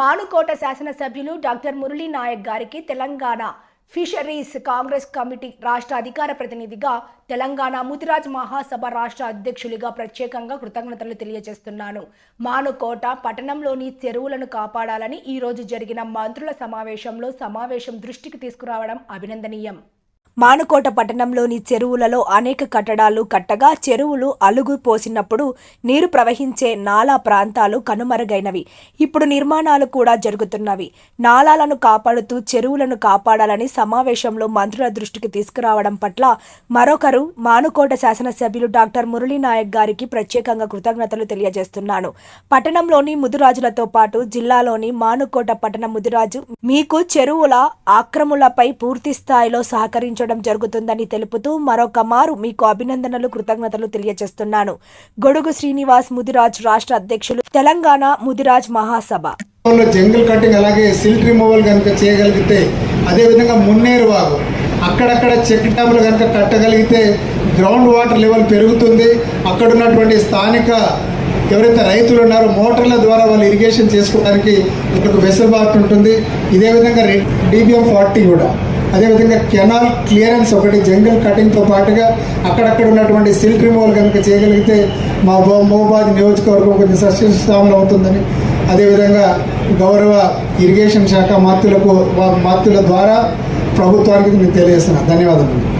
మానుకోట శాసనసభ్యులు డాక్టర్ మురళీ నాయక్ గారికి Telangana fisheries Congress committee రాష్ట్ర అధికార ప్రతినిధిగా తెలంగాణ ముదిరాజ్ మహాసభ రాష్ట్ర అధ్యక్షులుగా ప్రత్యేకంగా కృతజ్ఞతలు తెలియజేస్తున్నాను. మానుకోట పట్టణంలోని చెరువులను కాపాడాలని ఈ రోజు జరిగిన మంత్రుల సమావేశంలో సమావేశం దృష్టికి తీసుకురావడం అభినందనీయం. మానుకోట పట్టణంలోని చెరువులలో అనేక కట్టడాలు కట్టగా చెరువులు అలుగు పోసినప్పుడు నీరు ప్రవహించే నాలా ప్రాంతాలు కనుమరుగైనవి. ఇప్పుడు నిర్మాణాలు కూడా జరుగుతున్నవి. నాలాలను కాపాడుతూ చెరువులను కాపాడాలని సమావేశంలో మంత్రుల దృష్టికి తీసుకురావడం పట్ల మరొకరు మానుకోట శాసనసభ్యులు డాక్టర్ మురళీనాయక్ గారికి ప్రత్యేకంగా కృతజ్ఞతలు తెలియజేస్తున్నాను. పట్టణంలోని ముదిరాజులతో పాటు జిల్లాలోని మానుకోట పట్టణ ముదిరాజు మీకు చెరువుల ఆక్రములపై పూర్తి స్థాయిలో సహకరించడం జరుగుతుందని తెలుపుతూ మరొక మారు మీకు అభినందనలు కృతజ్ఞతలు తెలియజేస్తున్నాను. గొడుగు శ్రీనివాస్ ముదిరాజ్ రాష్ట్ర అధ్యక్షులు తెలంగాణ ముదిరాజ్ మహాసభ. జంగిల్ కటింగ్ అలాగే సిల్ట్ రిమూవల్ కనుక చేయగలిగితే అదేవిధంగా మున్నేరు వాగు. అక్కడక్కడ చెక్ డ్యాములు కనుక కట్టగలిగితే గ్రౌండ్ వాటర్ లెవెల్ పెరుగుతుంది. అక్కడ ఉన్నటువంటి స్థానిక ఎవరైతే రైతులు ఉన్నారో మోటార్ల ద్వారా వాళ్ళు ఇరిగేషన్ చేసుకోవడానికి ఇక్కడ వెసులుబాటు ఉంటుంది. ఇదే విధంగా డిబిఎం ఫార్టీ కూడా. అదేవిధంగా కెనాల్ క్లియరెన్స్ ఒకటి జంగల్ కటింగ్తో పాటుగా అక్కడక్కడ ఉన్నటువంటి సిల్క్ రిమూవల్ కనుక చేయగలిగితే మా మహోబాద్ నియోజకవర్గం కొంచెం సస్యశ్యామలం అవుతుందని. అదేవిధంగా గౌరవ ఇరిగేషన్ శాఖ మత్తులకు వా- ద్వారా ప్రభుత్వానికి నేను తెలియజేస్తున్నాను ధన్యవాదాలు